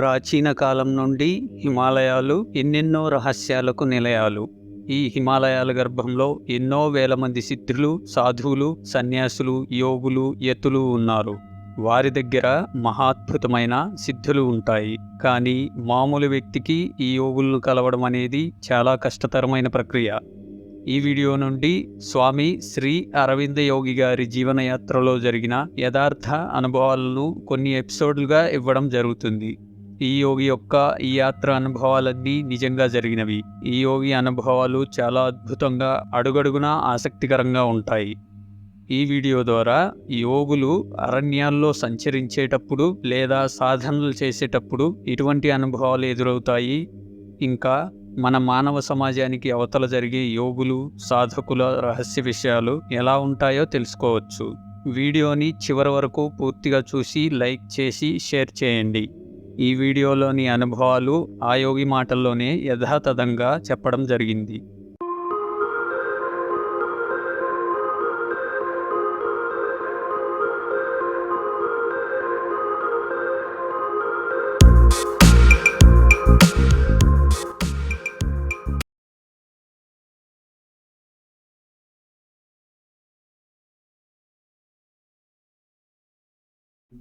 ప్రాచీన కాలం నుండి హిమాలయాలు ఎన్నెన్నో రహస్యాలకు నిలయాలు. ఈ హిమాలయాల గర్భంలో ఎన్నో వేల మంది సిద్ధులు సాధువులు సన్యాసులు యోగులు యతులు ఉన్నారు. వారి దగ్గర మహాద్భుతమైన సిద్ధులు ఉంటాయి. కానీ మామూలు వ్యక్తికి ఈ యోగులను కలవడం అనేది చాలా కష్టతరమైన ప్రక్రియ. ఈ వీడియో నుండి స్వామి శ్రీ అరవింద యోగి గారి జీవనయాత్రలో జరిగిన యథార్థ అనుభవాలను కొన్ని ఎపిసోడ్లుగా ఇవ్వడం జరుగుతుంది. ఈ యోగి యొక్క ఈ యాత్ర అనుభవాలన్నీ నిజంగా జరిగినవి. ఈ యోగి అనుభవాలు చాలా అద్భుతంగా అడుగడుగునా ఆసక్తికరంగా ఉంటాయి. ఈ వీడియో ద్వారా యోగులు అరణ్యాల్లో సంచరించేటప్పుడు లేదా సాధనలు చేసేటప్పుడు ఇటువంటి అనుభవాలు ఎదురవుతాయి. ఇంకా మన మానవ సమాజానికి అవతల జరిగే యోగులు సాధకుల రహస్య విషయాలు ఎలా ఉంటాయో తెలుసుకోవచ్చు. వీడియోని చివరి వరకు పూర్తిగా చూసి లైక్ చేసి షేర్ చేయండి. ఈ వీడియోలోని అనుభవాలు ఆ యోగి మాటల్లోనే యథాతథంగా చెప్పడం జరిగింది.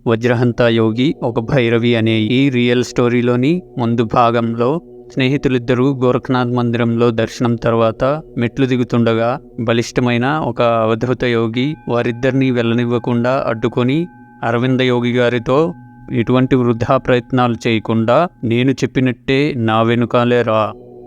వజ్రహంత యోగి ఒక భైరవి అనే ఈ రియల్ స్టోరీలోని ముందు భాగంలో స్నేహితులిద్దరూ గోరఖనాథ్ మందిరంలో దర్శనం తర్వాత మెట్లు దిగుతుండగా బలిష్టమైన ఒక అవధూత యోగి వారిద్దరినీ వెళ్ళనివ్వకుండా అడ్డుకొని అరవింద యోగి గారితో ఎటువంటి వృధా ప్రయత్నాలు చేయకుండా నేను చెప్పినట్టే నా వెనుకాలే రా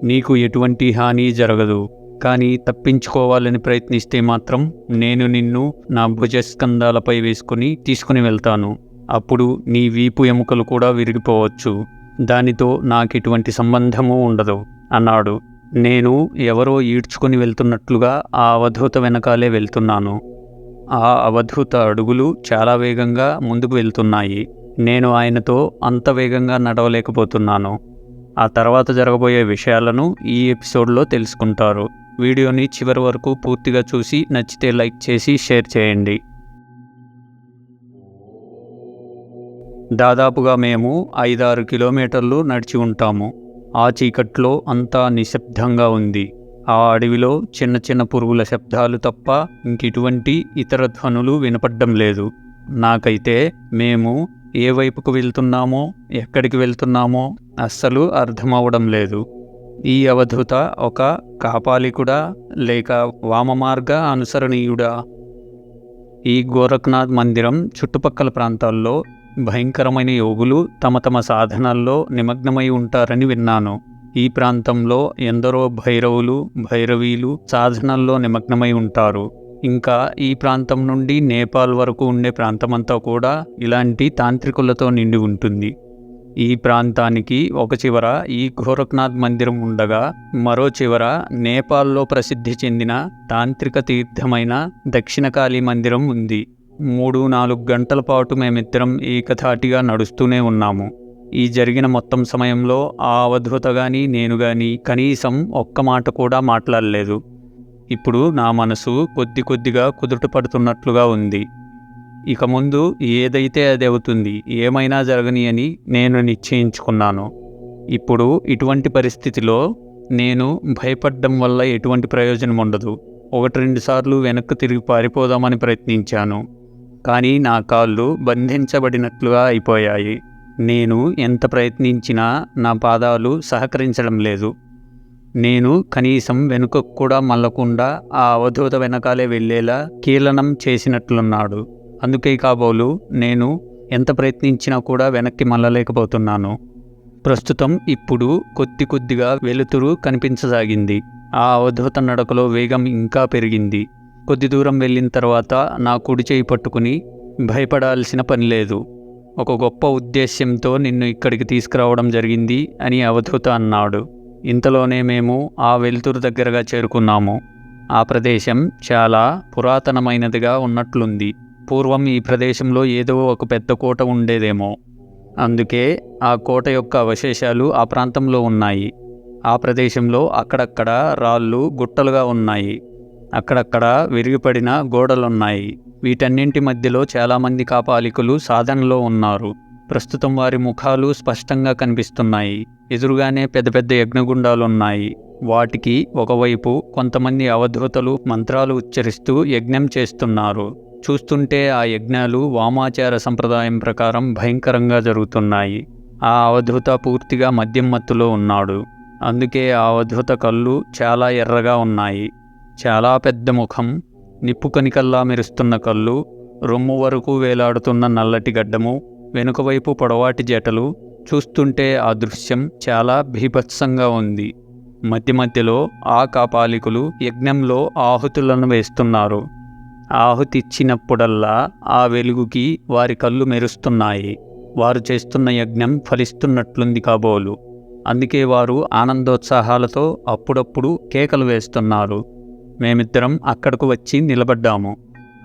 నీకు ఎటువంటి హాని జరగదు. కానీ తప్పించుకోవాలని ప్రయత్నిస్తే మాత్రం నేను నిన్ను నా భుజస్కంధాలపై వేసుకుని తీసుకుని వెళ్తాను. అప్పుడు నీ వీపు ఎముకలు కూడా విరిగిపోవచ్చు. దానితో నాకెటువంటి సంబంధము ఉండదు అన్నాడు. నేను ఎవరో ఈడ్చుకొని వెళ్తున్నట్లుగా ఆ అవధూత వెనకాలే వెళ్తున్నాను. ఆ అవధూత అడుగులు చాలా వేగంగా ముందుకు వెళ్తున్నాయి. నేను ఆయనతో అంత వేగంగా నడవలేకపోతున్నాను. ఆ తర్వాత జరగబోయే విషయాలను ఈ ఎపిసోడ్లో తెలుసుకుంటారు. వీడియోని చివరి వరకు పూర్తిగా చూసి నచ్చితే లైక్ చేసి షేర్ చేయండి. దాదాపుగా మేము ఐదారు కిలోమీటర్లు నడిచి ఉంటాము. ఆ చీకట్లో అంతా నిశ్శబ్దంగా ఉంది. ఆ అడవిలో చిన్న చిన్న పురుగుల శబ్దాలు తప్ప ఇంకెటువంటి ఇతర ధ్వనులు వినపడ్డం లేదు. నాకైతే మేము ఏ వైపుకు వెళ్తున్నామో ఎక్కడికి వెళ్తున్నామో అస్సలు అర్థమవడం లేదు. ఈ అవధూత ఒక కాపాలికుడా లేక వామమార్గ అనుసరణీయుడా? ఈ గోరఖ్నాథ్ మందిరం చుట్టుపక్కల ప్రాంతాల్లో భయంకరమైన యోగులు తమ తమ సాధనల్లో నిమగ్నమై ఉంటారని విన్నాను. ఈ ప్రాంతంలో ఎందరో భైరవులు భైరవీలు సాధనల్లో నిమగ్నమై ఉంటారు. ఇంకా ఈ ప్రాంతం నుండి నేపాల్ వరకు ఉండే ప్రాంతమంతా కూడా ఇలాంటి తాంత్రికులతో నిండి ఉంటుంది. ఈ ప్రాంతానికి ఒక చివర ఈ గోరఖ్నాథ్ మందిరం ఉండగా మరో చివర నేపాల్లో ప్రసిద్ధి చెందిన తాంత్రిక తీర్థమైన దక్షిణకాళి మందిరం ఉంది. మూడు నాలుగు గంటల పాటు మేమిద్దరం ఏకధాటిగా నడుస్తూనే ఉన్నాము. ఈ జరిగిన మొత్తం సమయంలో ఆ అవధూత గాని నేను గాని కనీసం ఒక్క మాట కూడా మాట్లాడలేదు. ఇప్పుడు నా మనసు కొద్ది కొద్దిగా కుదుట పడుతున్నట్లుగా ఉంది. ఇక ముందు ఏదైతే అది అవుతుంది ఏమైనా జరగని అని నేను నిశ్చయించుకున్నాను. ఇప్పుడు ఇటువంటి పరిస్థితిలో నేను భయపడడం వల్ల ఎటువంటి ప్రయోజనం ఉండదు. ఒకటి రెండు సార్లు వెనక్కి తిరిగి పారిపోదామని ప్రయత్నించాను. కానీ నా కాళ్ళు బంధించబడినట్లుగా అయిపోయాయి. నేను ఎంత ప్రయత్నించినా నా పాదాలు సహకరించడం లేదు. నేను కనీసం వెనుకకు కూడా మళ్ళకుండా ఆ అవధూత వెనకాలే వెళ్ళేలా కీలనం చేసినట్లున్నాడు. అందుకే కాబోలు నేను ఎంత ప్రయత్నించినా కూడా వెనక్కి మళ్ళలేకపోతున్నాను. ప్రస్తుతం ఇప్పుడు కొద్ది కొద్దిగా వెలుతురు కనిపించసాగింది. ఆ అవధూత నడకలో వేగం ఇంకా పెరిగింది. కొద్ది దూరం వెళ్ళిన తర్వాత నా కుడి చేయి పట్టుకుని భయపడాల్సిన పని లేదు. ఒక గొప్ప ఉద్దేశ్యంతో నిన్ను ఇక్కడికి తీసుకురావడం జరిగింది అని అవధూత అన్నాడు. ఇంతలోనే మేము ఆ వెలుతురు దగ్గరగా చేరుకున్నాము. ఆ ప్రదేశం చాలా పురాతనమైనదిగా ఉన్నట్లుంది. పూర్వం ఈ ప్రదేశంలో ఏదో ఒక పెద్ద కోట ఉండేదేమో. అందుకే ఆ కోట యొక్క అవశేషాలు ఆ ప్రాంతంలో ఉన్నాయి. ఆ ప్రదేశంలో అక్కడక్కడ రాళ్ళు గుట్టలుగా ఉన్నాయి. అక్కడక్కడ విరిగిపడిన గోడలున్నాయి. వీటన్నింటి మధ్యలో చాలామంది కాపాలికులు సాధనలో ఉన్నారు. ప్రస్తుతం వారి ముఖాలు స్పష్టంగా కనిపిస్తున్నాయి. ఎదురుగానే పెద్ద పెద్ద యజ్ఞగుండాలున్నాయి. వాటికి ఒకవైపు కొంతమంది అవధూతలు మంత్రాలు ఉచ్చరిస్తూ యజ్ఞం చేస్తున్నారు. చూస్తుంటే ఆ యజ్ఞాలు వామాచార సంప్రదాయం ప్రకారం భయంకరంగా జరుగుతున్నాయి. ఆ అవధూత పూర్తిగా మద్యం మత్తులో ఉన్నాడు. అందుకే ఆ అవధూత కళ్ళు చాలా ఎర్రగా ఉన్నాయి. చాలా పెద్ద ముఖం నిప్పు కనికల్లా మెరుస్తున్న కళ్ళు రొమ్ము వరకు వేలాడుతున్న నల్లటి గడ్డము వెనుకవైపు పొడవాటి జటలు చూస్తుంటే ఆ దృశ్యం చాలా భీభత్సంగా ఉంది. మధ్య మధ్యలో ఆ కాపాలికులు యజ్ఞంలో ఆహుతులను వేస్తున్నారు. ఆహుతిచ్చినప్పుడల్లా ఆ వెలుగుకి వారి కళ్ళు మెరుస్తున్నాయి. వారు చేస్తున్న యజ్ఞం ఫలిస్తున్నట్లుంది కాబోలు. అందుకే వారు ఆనందోత్సాహాలతో అప్పుడప్పుడు కేకలు వేస్తున్నారు. మేమిద్దరం అక్కడకు వచ్చి నిలబడ్డాము.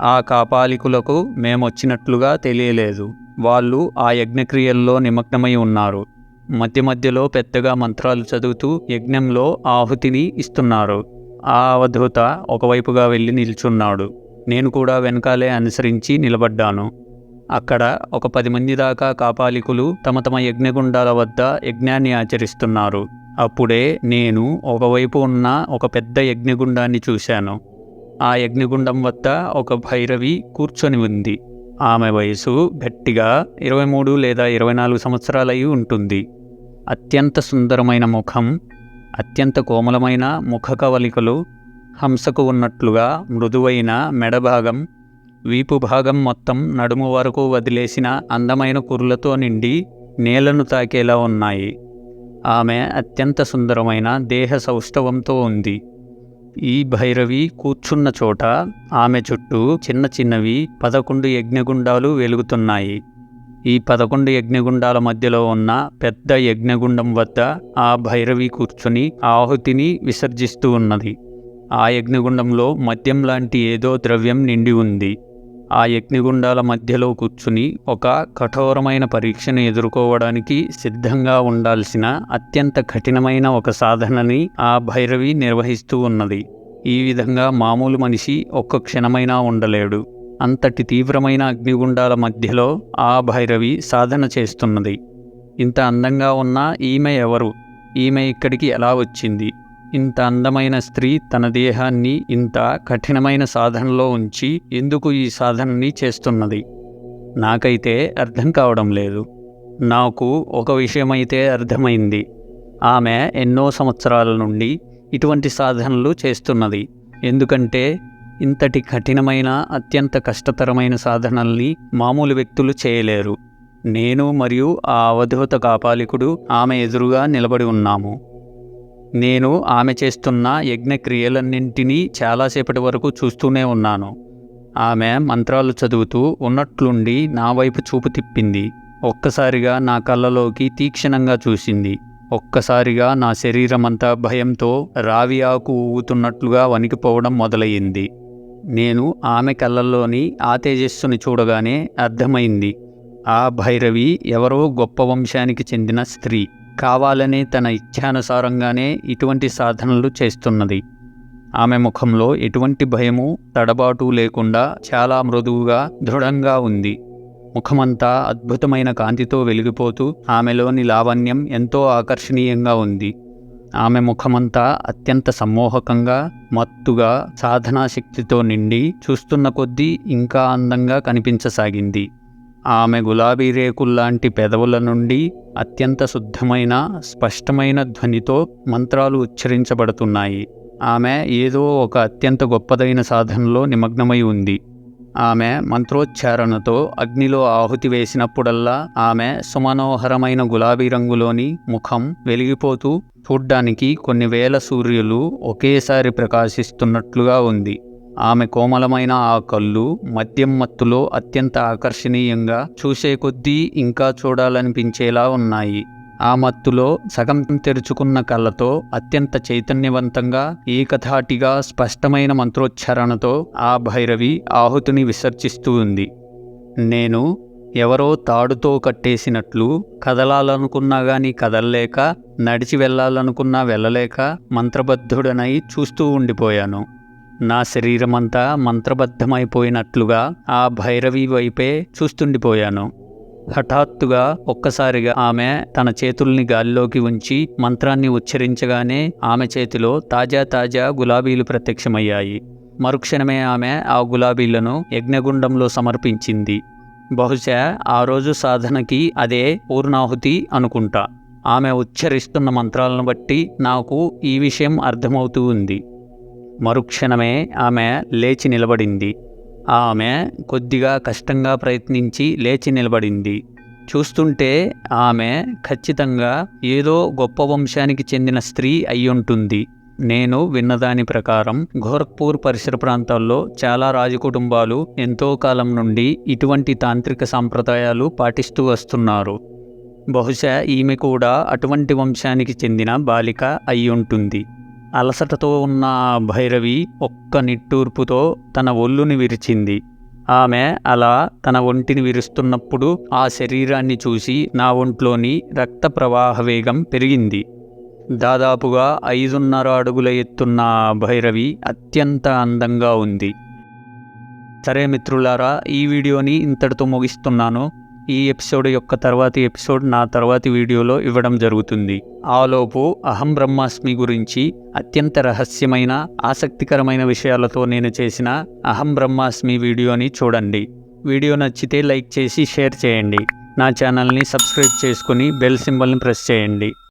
ఆ కాపాలికులకు మేమొచ్చినట్లుగా తెలియలేదు. వాళ్ళు ఆ యజ్ఞక్రియల్లో నిమగ్నమై ఉన్నారు. మధ్య మధ్యలో పెద్దగా మంత్రాలు చదువుతూ యజ్ఞంలో ఆహుతిని ఇస్తున్నారు. ఆ అవధూత ఒకవైపుగా వెళ్ళి నిల్చున్నాడు. నేను కూడా వెనకాలే అనుసరించి నిలబడ్డాను. అక్కడ ఒక పది మంది దాకా కాపాలికులు తమ తమ యజ్ఞగుండాల వద్ద యజ్ఞాన్ని ఆచరిస్తున్నారు. అప్పుడే నేను ఒకవైపు ఉన్న ఒక పెద్ద యజ్ఞగుండాన్ని చూశాను. ఆ యజ్ఞగుండం వద్ద ఒక భైరవి కూర్చొని ఉంది. ఆమె వయసు గట్టిగా ఇరవై మూడు లేదా ఇరవై నాలుగు సంవత్సరాలై ఉంటుంది. అత్యంత సుందరమైన ముఖం అత్యంత కోమలమైన ముఖ కవలికలు హంసకు ఉన్నట్లుగా మృదువైన మెడభాగం వీపు భాగం మొత్తం నడుము వరకు వదిలేసిన అందమైన కురులతో నిండి నేలను తాకేలా ఉన్నాయి. ఆమె అత్యంత సుందరమైన దేహ సౌష్ఠవంతో ఉంది. ఈ భైరవి కూర్చున్న చోట ఆమె చుట్టూ చిన్న చిన్నవి పదకొండు యజ్ఞగుండాలు వెలుగుతున్నాయి. ఈ పదకొండు యజ్ఞగుండాల మధ్యలో ఉన్న పెద్ద యజ్ఞగుండం వద్ద ఆ భైరవి కూర్చుని ఆహుతిని విసర్జిస్తూ ఉన్నది. ఆ యజ్ఞగుండంలో మద్యం లాంటి ఏదో ద్రవ్యం నిండి ఉంది. ఆ యజ్ఞగుండాల మధ్యలో కూర్చుని ఒక కఠోరమైన పరీక్షను ఎదుర్కోవడానికి సిద్ధంగా ఉండాల్సిన అత్యంత కఠినమైన ఒక సాధనని ఆ భైరవి నిర్వహిస్తూ ఉన్నది. ఈ విధంగా మామూలు మనిషి ఒక్క క్షణమైనా ఉండలేడు. అంతటి తీవ్రమైన అగ్నిగుండాల మధ్యలో ఆ భైరవి సాధన చేస్తున్నది. ఇంత అందంగా ఉన్న ఈమె ఎవరు? ఈమె ఇక్కడికి ఎలా వచ్చింది? ఇంత అందమైన స్త్రీ తన దేహాన్ని ఇంత కఠినమైన సాధనలో ఉంచి ఎందుకు ఈ సాధనని చేస్తున్నది? నాకైతే అర్థం కావడం లేదు. నాకు ఒక విషయమైతే అర్థమైంది. ఆమె ఎన్నో సంవత్సరాల నుండి ఇటువంటి సాధనలు చేస్తున్నది. ఎందుకంటే ఇంతటి కఠినమైన అత్యంత కష్టతరమైన సాధనల్ని మామూలు వ్యక్తులు చేయలేరు. నేను మరియు ఆ అవధూత కాపాలికుడు ఆమె ఎదురుగా నిలబడి ఉన్నాము. నేను ఆమె చేస్తున్న యజ్ఞక్రియలన్నింటినీ చాలాసేపటి వరకు చూస్తూనే ఉన్నాను. ఆమె మంత్రాలు చదువుతూ ఉన్నట్లుండి నా వైపు చూపు తిప్పింది. ఒక్కసారిగా నా కళ్ళలోకి తీక్షణంగా చూసింది. ఒక్కసారిగా నా శరీరమంతా భయంతో రావి ఆకు ఊగుతున్నట్లుగా వణికిపోవడం మొదలయ్యింది. నేను ఆమె కళ్ళల్లోని ఆ తేజస్సుని చూడగానే అర్థమైంది. ఆ భైరవి ఎవరో గొప్ప వంశానికి చెందిన స్త్రీ. కావాలనే తన ఇచ్ఛానుసారంగానే ఇటువంటి సాధనలు చేస్తున్నది. ఆమె ముఖంలో ఎటువంటి భయము తడబాటు లేకుండా చాలా మృదువుగా దృఢంగా ఉంది. ముఖమంతా అద్భుతమైన కాంతితో వెలిగిపోతూ ఆమెలోని లావణ్యం ఎంతో ఆకర్షణీయంగా ఉంది. ఆమె ముఖమంతా అత్యంత సమ్మోహకంగా మత్తుగా సాధనాశక్తితో నిండి చూస్తున్న కొద్దీ ఇంకా అందంగా కనిపించసాగింది. ఆమె గులాబీ రేకుల్లాంటి పెదవుల నుండి అత్యంత శుద్ధమైన స్పష్టమైన ధ్వనితో మంత్రాలు ఉచ్చరించబడుతున్నాయి. ఆమె ఏదో ఒక అత్యంత గొప్పదైన సాధనలో నిమగ్నమై ఉంది. ఆమె మంత్రోచ్చారణతో అగ్నిలో ఆహుతి వేసినప్పుడల్లా ఆమె సుమనోహరమైన గులాబీ రంగులోని ముఖం వెలిగిపోతూ చూడ్డానికి కొన్ని వేల సూర్యులు ఒకేసారి ప్రకాశిస్తున్నట్లుగా ఉంది. ఆమె కోమలమైన ఆ కళ్ళు మద్యం మత్తులో అత్యంత ఆకర్షణీయంగా చూసే కొద్దీ ఇంకా చూడాలనిపించేలా ఉన్నాయి. ఆ మత్తులో సగం తెరుచుకున్న కళ్ళతో అత్యంత చైతన్యవంతంగా ఏకధాటిగా స్పష్టమైన మంత్రోచ్చారణతో ఆ భైరవి ఆహుతిని విసర్జిస్తూ ఉంది. నేను ఎవరో తాడుతో కట్టేసినట్లు కదలాలనుకున్నా గాని కదల్లేక నడిచి వెళ్ళాలనుకున్నా వెళ్ళలేక మంత్రబద్ధుడనై చూస్తూ ఉండిపోయాను. నా శరీరమంతా మంత్రబద్ధమైపోయినట్లుగా ఆ భైరవి వైపే చూస్తుండిపోయాను. హఠాత్తుగా ఒక్కసారిగా ఆమె తన చేతుల్ని గాలిలోకి ఉంచి మంత్రాన్ని ఉచ్చరించగానే ఆమె చేతిలో తాజా తాజా గులాబీలు ప్రత్యక్షమయ్యాయి. మరుక్షణమే ఆమె ఆ గులాబీలను యజ్ఞగుండంలో సమర్పించింది. బహుశా ఆ రోజు సాధనకి అదే పూర్ణాహుతి అనుకుంటా. ఆమె ఉచ్చరిస్తున్న మంత్రాలను బట్టి నాకు ఈ విషయం అర్థమవుతూ ఉంది. మరుక్షణమే ఆమె లేచి నిలబడింది. ఆమె కొద్దిగా కష్టంగా ప్రయత్నించి లేచి నిలబడింది. చూస్తుంటే ఆమె ఖచ్చితంగా ఏదో గొప్ప వంశానికి చెందిన స్త్రీ అయ్యుంటుంది. నేను విన్నదాని ప్రకారం గోరఖ్పూర్ పరిసర ప్రాంతాల్లో చాలా రాజకుటుంబాలు ఎంతో కాలం నుండి ఇటువంటి తాంత్రిక సాంప్రదాయాలు పాటిస్తూ వస్తున్నారు. బహుశా ఈమె కూడా అటువంటి వంశానికి చెందిన బాలిక అయి ఉంటుంది అలసటతో ఉన్న భైరవి ఒక్క నిట్టూర్పుతో తన ఒళ్ళుని విరిచింది. ఆమె అలా తన ఒంటిని విరుస్తున్నప్పుడు ఆ శరీరాన్ని చూసి నా ఒంట్లోని రక్త ప్రవాహ వేగం పెరిగింది. దాదాపుగా ఐదున్నర అడుగుల ఎత్తున్న భైరవి అత్యంత అందంగా ఉంది. సరే మిత్రులారా ఈ వీడియోని ఇంతటితో ముగిస్తున్నాను. ఈ ఎపిసోడ్ యొక్క తర్వాతి ఎపిసోడ్ నా తర్వాతి వీడియోలో ఇవ్వడం జరుగుతుంది. ఆలోపు అహం బ్రహ్మాస్మి గురించి అత్యంత రహస్యమైన ఆసక్తికరమైన విషయాలతో నేను చేసిన అహం బ్రహ్మాస్మి వీడియోని చూడండి. వీడియో నచ్చితే లైక్ చేసి షేర్ చేయండి. నా ఛానల్ని సబ్స్క్రైబ్ చేసుకుని బెల్ సింబల్ని ప్రెస్ చేయండి.